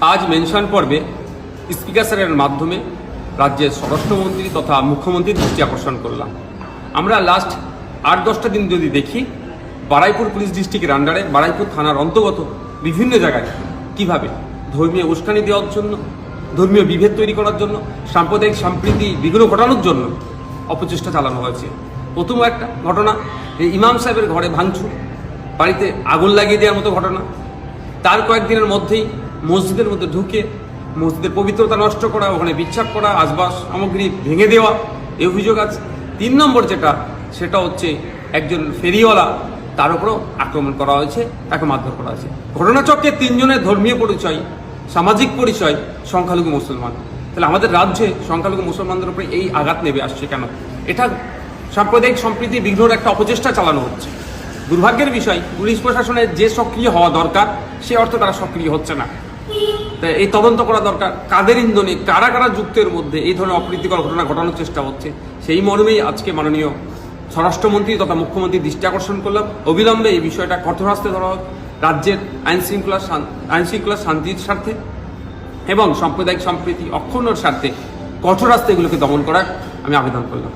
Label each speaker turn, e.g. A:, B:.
A: আজ মেনশন পর্বে স্পিকার স্যারের মাধ্যমে রাজ্যের স্বরাষ্ট্রমন্ত্রী তথা মুখ্যমন্ত্রীর দৃষ্টি আকর্ষণ করলাম। আমরা লাস্ট আট দশটা দিন যদি দেখি, বারাইপুর পুলিশ ডিস্ট্রিক্টের আন্ডারে বারাইপুর থানার অন্তর্গত বিভিন্ন জায়গায় কীভাবে ধর্মীয় উস্কানি দেওয়ার জন্য, ধর্মীয় বিভেদ তৈরি করার জন্য, সাম্প্রদায়িক সম্প্রীতি বিঘ্ন ঘটানোর জন্য অপচেষ্টা চালানো হয়েছে। প্রথম একটা ঘটনা যে ইমাম সাহেবের ঘরে ভাঙচুর, বাড়িতে আগুন লাগিয়ে দেওয়ার মতো ঘটনা। তার কয়েকদিনের মধ্যেই মসজিদের মধ্যে ঢুকে মসজিদের পবিত্রতা নষ্ট করা, ওখানে বিচ্ছাপ করা আসবাস সামগ্রী ভেঙে দেওয়া, এই অভিযোগ আছে। তিন নম্বর যেটা, সেটা হচ্ছে একজন ফেরিওয়ালা, তার উপরও আক্রমণ করা হয়েছে, তাকে মারধর করা হয়েছে। ঘটনাচক্রে তিনজনের ধর্মীয় পরিচয়, সামাজিক পরিচয়, সংখ্যালঘু মুসলমান। তাহলে আমাদের রাজ্যে সংখ্যালঘু মুসলমানদের উপরে এই আঘাত নেবে আসছে কেন? এটা সাম্প্রদায়িক সম্প্রীতি বিঘ্নর একটা অপচেষ্টা চালানো হচ্ছে। দুর্ভাগ্যের বিষয়, পুলিশ প্রশাসনের যে সক্রিয় হওয়া দরকার, সে অর্থে তারা সক্রিয় হচ্ছে না। এই তদন্ত করা দরকার। কাদের ইন্ধনে, কারা কারা যুক্তের মধ্যে এই ধরনের অপ্রীতিকর ঘটনা ঘটানোর চেষ্টা হচ্ছে, সেই মর্মেই আজকে মাননীয় স্বরাষ্ট্রমন্ত্রী তথা মুখ্যমন্ত্রী দৃষ্টি আকর্ষণ করলাম। অবিলম্বে এই বিষয়টা কঠোর হাস্তে ধরা হোক। রাজ্যের আইনশৃঙ্খলা আইনশৃঙ্খলা শান্তির স্বার্থে এবং সাম্প্রদায়িক সম্প্রীতি অক্ষুণ্ণর স্বার্থে কঠোর হাস্তে এগুলোকে দমন করার আমি আবেদন করলাম।